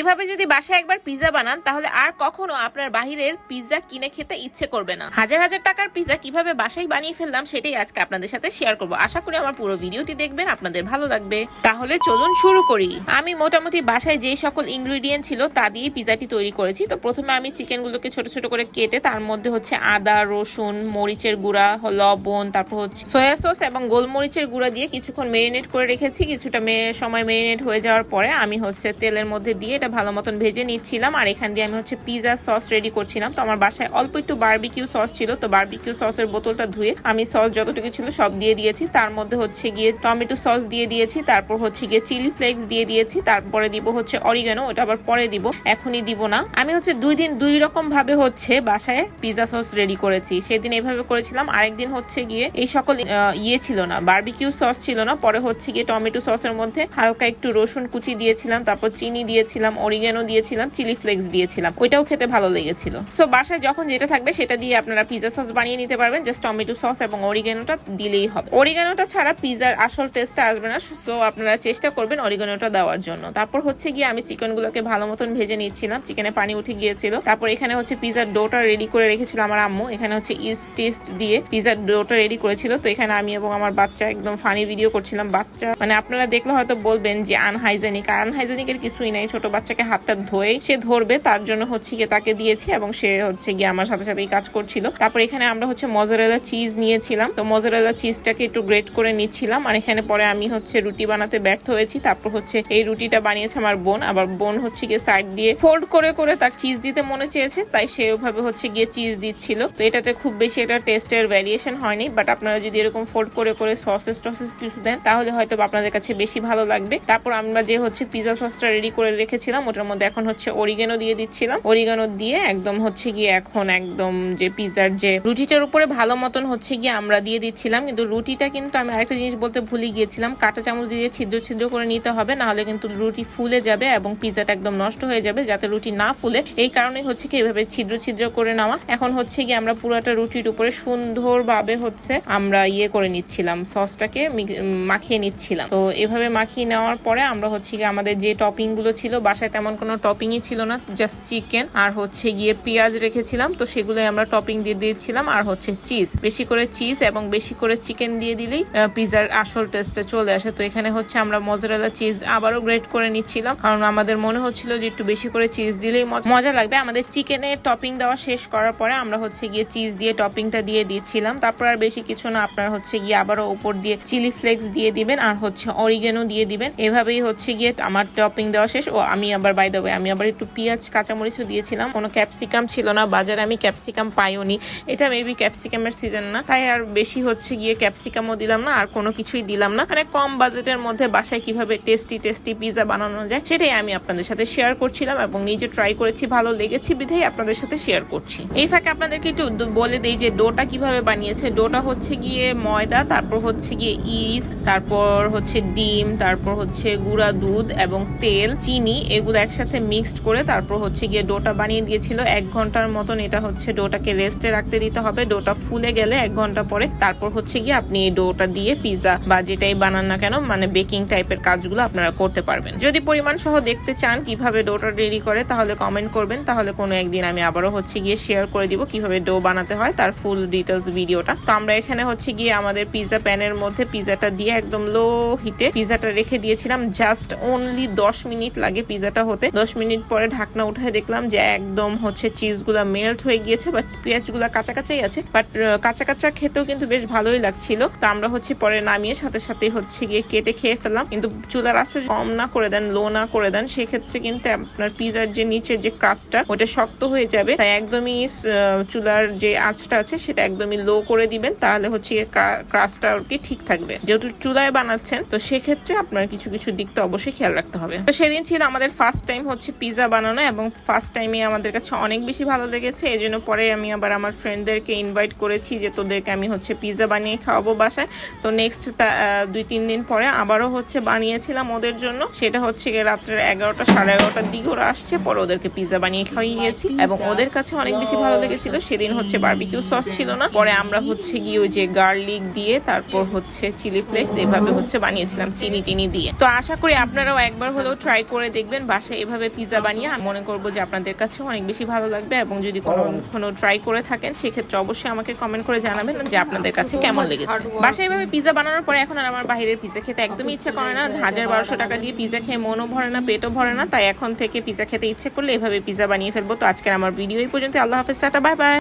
এভাবে যদি বাসায় একবার পিৎজা বানান, তাহলে আর কখনো আপনার বাহিরের পিৎজা কিনে খেতে ইচ্ছে করবে না। হাজার হাজার টাকার পিৎজা কীভাবে বাসায় বানিয়ে ফেললাম, সেটাই আজকে আপনাদের সাথে শেয়ার করব। আশা করি আমার পুরো ভিডিওটি দেখবেন, আপনাদের ভালো লাগবে। তাহলে চলুন শুরু করি। আমি মোটামুটি বাসায় যে সকল ইনগ্রিডিয়েন্ট ছিল, তা দিয়ে পিৎজাটি তৈরি করেছি। তো প্রথমে আমি চিকেনগুলোকে ছোট ছোট করে কেটে, তার মধ্যে হচ্ছে আদা, রসুন, মরিচের গুঁড়া, লবণ, তারপর হচ্ছে সয়া সস এবং গোলমরিচের গুঁড়া দিয়ে কিছুক্ষণ মেরিনেট করে রেখেছি। কিছুটা সময় মেরিনেট হয়ে যাওয়ার পরে আমি হচ্ছে তেলের মধ্যে দিয়ে এটা ভালো মতন ভেজে নিচ্ছিলাম। আর এখান দিয়ে আমি হচ্ছে পিজা সস রেডি করছিলাম। তো আমার বাসায় অল্প একটু বার্বিকিউ সস ছিল। তো বারবিকিউ সসের বোতলটা ধুয়ে আমি সস যতটুকু ছিল সব দিয়ে দিয়েছি। তার মধ্যে হচ্ছে গিয়ে টমেটো সস দিয়ে দিয়েছি। তারপর হচ্ছে গিয়ে চিলি ফ্লেক্স দিয়ে দিয়েছি। তারপরে দিব হচ্ছে অরিগানো ওটা আবার পরে দিব। এখনই দিব না। আমি হচ্ছে দুই দিন দুই রকম ভাবে হচ্ছে বাসায় পিজা সস রেডি করেছি। সেদিন এইভাবে করেছিলাম। আরেকদিন হচ্ছে গিয়ে এই সকল ইয়ে ছিল না বার্বিকিউ সস ছিল না। পরে হচ্ছে গিয়ে টমেটো সসের মধ্যে হালকা একটু রসুন কুচি দিয়েছিলাম। তারপর চিনি দিয়েছিলাম। অরিগানো দিয়েছিলাম চিলি ফ্লেক্স দিয়েছিলাম, ওইটাও খেতে ভালো লেগেছিল। সো বাসায় যখন যেটা থাকবে সেটা দিয়ে আপনারা পিজা সস বানিয়ে নিতে পারবেন জাস্ট টমেটো সস এবং অরিগানোটা দিলেই হবে। অরিগানোটা ছাড়া পিজার আসল টেস্টটা আসবে না সো আপনারা চেষ্টা করবেন অরিগানোটা দেওয়ার জন্য। তারপর হচ্ছে গিয়ে আমি চিকেনগুলোকে ভালো মতন ভেজে নিচ্ছিলাম চিকেনে পানি উঠে গিয়েছিল। তারপর এখানে হচ্ছে পিজার ডোটা রেডি করে রেখেছিল আমার আম্মু, এখানে হচ্ছে ইস্ট টেস্ট দিয়ে পিজার ডোটা রেডি করেছিল। তো এখানে আমি এবং আমার বাচ্চা একদম ফানি ভিডিও করছিলাম, বাচ্চা মানে আপনারা দেখলে হয়তো বলবেন যে আনহাইজেনিক আনহাইজেনিকের কিছুই নাই, ছোট বাচ্চাকে হাতটা ধোয়ে সে ধরবে, তার জন্য হচ্ছে গিয়ে তাকে দিয়েছি এবং সে হচ্ছে গিয়ে আমার সাথে সাথেই কাজ করছিল। তারপর এখানে আমরা হচ্ছে মজারেলা চিজ নিয়েছিলাম। তো মজারেলা চিজটাকে একটু গ্রেট করে নিচ্ছিলাম আর এখানে পরে আমি হচ্ছে রুটি বানাতে ব্যর্থ হয়েছি। তারপর হচ্ছে এই রুটিটা বানিয়েছে আমার বোন। আবার বোন হচ্ছে গিয়ে সাইড দিয়ে ফোল্ড করে করে তার চিজ দিতে মনে চেয়েছে, তাই সে ওভাবে হচ্ছে গিয়ে চিজ দিচ্ছিল। তো এটাতে খুব বেশি এটা টেস্টের ভ্যারিয়েশন হয়নি বাট আপনারা যদি এরকম ফোল্ড করে করে সসেস টসেস কিছু দেন, তাহলে হয়তো আপনাদের কাছে বেশি ভালো লাগবে। তারপর আমরা যে হচ্ছে পিজা সসটা রেডি করে রেখেছিলাম ওটার মধ্যে এখন হচ্ছে অরিগেনো দিয়ে দিচ্ছিলাম। অরিগানো দিয়ে একদম হচ্ছে গিয়ে এখন একদম যে পিজার যে রুটিটার উপরে ভালো মতন হচ্ছে গিয়ে আমরা দিয়ে দিচ্ছিলাম। কিন্তু রুটিটা কিন্তু আমি আরেকটা জিনিস বলতে ভুলে গিয়েছিলাম, কাঁটা চামচ দিয়ে ছিদ্র ছিদ্র করে নিতে হবে, নাহলে কিন্তু রুটি ফুলে যাবে এবং পিজাটা একদম নষ্ট হয়ে যাবে যাতে রুটি না ফুলে। এই কারণে হচ্ছে কি এভাবে ছিদ্র ছিদ্র করে নেওয়া। এখন হচ্ছে গিয়ে আমরা পুরোটা রুটির উপরে সুন্দরভাবে হচ্ছে আমরা ইয়ে করে নিচ্ছিলাম, সসটাকে মাখিয়ে নিচ্ছিলাম। তো এভাবে মাখিয়ে নেওয়ার পরে আমরা হচ্ছে গিয়ে আমাদের যে টপিংগুলো ছিল বাসায় তেমন কোনো টপিংই ছিল না জাস্ট চিকেন আর হচ্ছে গিয়ে পেঁয়াজ রেখেছিলাম, তো সেগুলোই আমরা টপিং দিয়ে দিয়েছিলাম আর হচ্ছে চিজ বেশি করে চিজ এবং বেশি করে চিকেন দিয়ে দিলেই পিজার আসল টেস্টটা চলে আসে। তো এখানে হচ্ছে আমরা মজারেলা চিজ আবারও গ্রেট করে নিচ্ছিলাম, কারণ আমাদের মনে হচ্ছিল যে একটু বেশি করে চিজ দিলেই মজা- লাগবে। আমাদের চিকেনে টপিং দেওয়া শেষ করার পরে আমরা হচ্ছে গিয়ে চিজ দিয়ে টপিংটা দিয়ে দিচ্ছিলাম। তারপর আর বেশি কিছু না, আপনার হচ্ছে গিয়ে আবারও উপর দিয়ে চিলি ফ্লেক্স দিয়ে দিবেন, আর হচ্ছে অরিগেনো দিয়ে দিবেন। এভাবেই হচ্ছে গিয়ে আমার টপিং দেওয়া শেষ। ও আমি আবার বাই দেবো আমি আবার একটু পেঁয়াজ, কাঁচামরিচও দিয়েছিলাম। কোনো ক্যাপসিকাম ছিল না, বাজারে আমি ক্যাপসিকাম পাইওনি। এটা মেবি ক্যাপসিকামের সিজন না। তাই আর বেশি হচ্ছে গিয়ে ক্যাপসিকামও দিলাম না, আর কোনো কিছুই দিলাম না। মানে কম বাজেটের মধ্যে বাসায় কীভাবে টেস্টি টেস্টি পিজা বানানো যায়, সেটাই আমি আপনাদের সাথে শেয়ার করছিলাম এবং নিজে ট্রাই করেছি, ভালো লেগেছে বিধাই আপনাদের সাথে শেয়ার করছি। এই ফাঁকে আপনাদেরকে একটু বলে দিই যে ডোটা কীভাবে বানিয়েছে। ডোটা হচ্ছে গিয়ে ময়দা, তারপর হচ্ছে গিয়ে ইস্ট, তারপর হচ্ছে ডিম, তারপর হচ্ছে গুঁড়া দুধ এবং তেল, চিনি এগুলো একসাথে মিক্সড করে তারপর হচ্ছে গিয়ে ডোটা বানিয়ে দিয়েছিল। এক ঘণ্টার মতন এটা হচ্ছে ডোটাকে রেস্টে রাখতে দিতে হবে। ডোটা ফুলে গেলে এক ঘণ্টা পরে তারপর হচ্ছে গিয়ে আপনি এই ডোটা দিয়ে পিজা বা যেটাই বানান না কেন মানে বেকিং টাইপের কাজগুলো আপনারা করতে পারবেন। যদি পরিমাণ সহ দেখতে চান কীভাবে ডোটা রেডি করে, তাহলে কমেন্ট করবেন। তাহলে কোনো একদিন আমি আবারও হচ্ছে গিয়ে শেয়ার করে দিব কীভাবে ডো বানাতে হয়, তার ফুল ডিটেলস ভিডিওটা। তো আমরা এখানে হচ্ছে গিয়ে আমাদের পিজা প্যানের মধ্যে পিজাটা দিয়ে একদম লো হিটে পিজাটা রেখে দিয়েছিলাম। জাস্ট অনলি দশ মিনিট লাগে পিজাটা হতে। দশ মিনিট পরে ঢাকনা উঠায় দেখলাম যে একদম হচ্ছে চিজগুলা মেল্ট হয়ে গিয়েছে বাট পেঁয়াজগুলা কাঁচা কাঁচাই আছে। বাট কাঁচা কাঁচা খেতেও কিন্তু বেশ ভালোই লাগছিল। তো আমরা হচ্ছে পরে নামিয়ে সাথে সাথে হচ্ছে গিয়ে কেটে খেয়ে ফেললাম। কিন্তু চুলার আঁচটা কম না করে দেন লো না করে দেন, সেক্ষেত্রে কিন্তু আপনার পিজার যে নিচের যে ক্রাস্টটা ওটা শক্ত হয়ে যাবে। তাই একদমই চুলার যে আঁচটা আছে, সেটা একদমই লো করে দিবেন। তাহলে হচ্ছে ক্রাস্টটা আর কি ঠিক থাকবে। যেহেতু চুলায় বানাচ্ছেন, তো সেক্ষেত্রে আপনার কিছু কিছু দিক তো অবশ্যই খেয়াল রাখতে হবে। তো সেদিন ছিল আমাদের ফার্স্ট টাইম হচ্ছে পিজা বানানো এবং ফার্স্ট টাইমে আমাদের কাছে অনেক বেশি ভালো লেগেছে। এই জন্য পরে আমি আবার আমার ফ্রেন্ডদেরকে ইনভাইট করেছি যে তোদেরকে আমি হচ্ছে পিজা বানিয়ে খাওয়াবো বাসায়। তো নেক্সট দুই, তিন দিন পরে আবারও হচ্ছে বানিয়েছিলাম ওদের জন্য। সেটা হচ্ছে রাত্রের এগারোটা, সাড়ে এগারোটার দিকে ওরা আসছে। পরে ওদেরকে পিজা বানিয়ে খাইয়েছি এবং ওদের কাছে অনেক বেশি ভালো লেগেছিল। সেদিন হচ্ছে বারবিকিউ সস ছিল না। পরে আমরা হচ্ছে গিয়ে ওই যে গার্লিক দিয়ে তারপর হচ্ছে চিলি ফ্লেক্স এভাবে হচ্ছে বানিয়েছিলাম চিনি টিনি দিয়ে। তো আশা করি আপনারাও একবার হলেও ট্রাই করে দেখবেন। বাসায় এভাবে পিৎজা বানিয়ে আমি মনে করব যে আপনাদের কাছে অনেক বেশি ভালো লাগবে এবং যদি কোনো কোনো ট্রাই করে থাকেন সেক্ষেত্রে অবশ্যই আমাকে কমেন্ট করে জানাবেন যে আপনাদের কাছে কেমন লেগেছে। বাসায় এভাবে পিৎজা বানানোর পরে এখন আর আমার বাইরের পিৎজা খেতে একদমই ইচ্ছে করে না। হাজার বারোশো টাকা দিয়ে পিৎজা খেয়ে মনও ভরে না পেটও ভরে না। তাই এখন থেকে পিৎজা খেতে ইচ্ছে করলে এভাবে পিৎজা বানিয়ে ফেলব। তো আজকের আমার ভিডিও এই পর্যন্ত আল্লাহ হাফেজ টাটা বাই বাই